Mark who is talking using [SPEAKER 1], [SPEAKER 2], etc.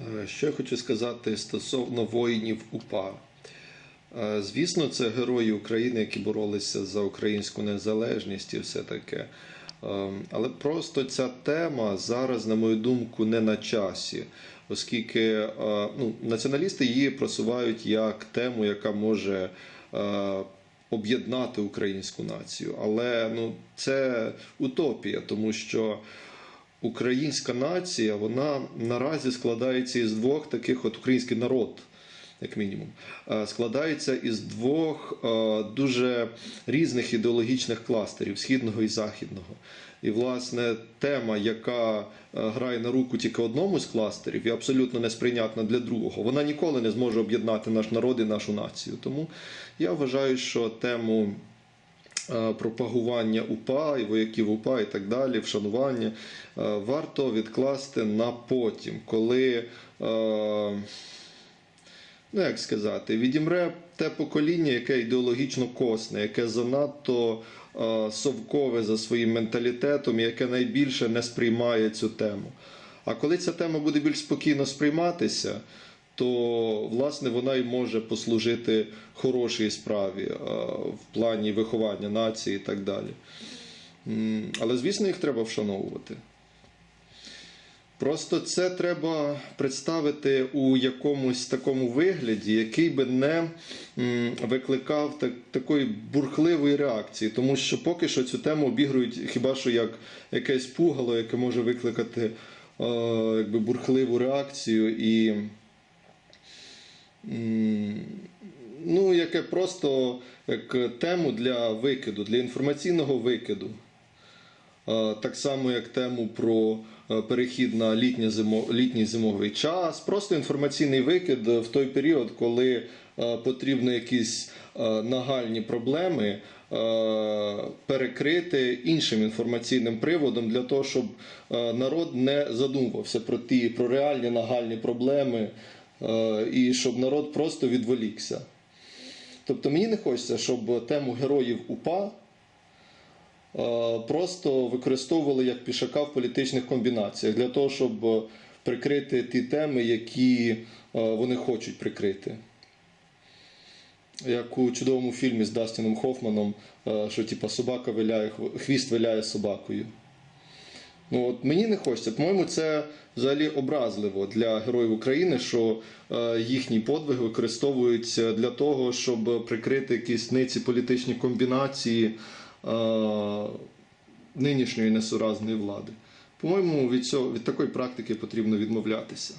[SPEAKER 1] Е, Що я хочу сказати стосовно воїнів УПА. Е, Звісно, це герої України, які боролися за українську незалежність і все таке. Е, Але просто ця тема зараз, на мою думку, не на часі, оскільки ну, націоналісти її просувають як тему, яка може об'єднати українську націю. Але ну, це утопія, тому що українська нація вона наразі складається із двох таких, от український народ, як мінімум, е, складається із двох е, дуже різних ідеологічних кластерів східного і західного. І, власне, тема, яка е, грає на руку тільки одному з кластерів, і абсолютно несприйнятна для другого, вона ніколи не зможе об'єднати наш народ і нашу націю. Тому я вважаю, що тему пропагування УПА і вояків УПА і так далі, вшанування, е, варто відкласти на потім, коли, е, ну як сказати, відімре те покоління, яке ідеологічно косне, яке занадто е, совкове за своїм менталітетом, яке найбільше не сприймає цю тему. А коли ця тема буде більш спокійно сприйматися, то власне вона й може послужити хорошій справі е, в плані виховання нації і так далі. Але, звісно, їх треба вшановувати. Просто це треба представити у якомусь такому вигляді, який би не викликав так, такої бурхливої реакції, тому що поки що цю тему обігрують хіба що як якесь пугало, яке може викликати е, якби бурхливу реакцію і ну, яке просто як тему для викиду, для інформаційного викиду. Так само, як тему про е, перехід на літній зимовий час, просто інформаційний викид в той період, коли е, потрібно якісь е, нагальні проблеми перекрити іншим інформаційним приводом для того, щоб народ не задумувався про ті про реальні нагальні проблеми і щоб народ просто відволікся. Тобто мені не хочеться, щоб тему героїв УПА е, просто використовували як пішака в політичних комбінаціях для того, щоб е, прикрити ті теми, які е, вони хочуть прикрити. Як у чудовому фільмі з Дастіном Хофманом, е, що типа собака виляє, хвіст виляє собакою. Ну, от мені не хочеться. По-моєму, це взагалі образливо для героїв України, що е, їхні подвиги використовуються для того, щоб прикрити якісь ниці політичні комбінації е, нинішньої несуразної влади. По-моєму, від, цього, від такої практики потрібно відмовлятися.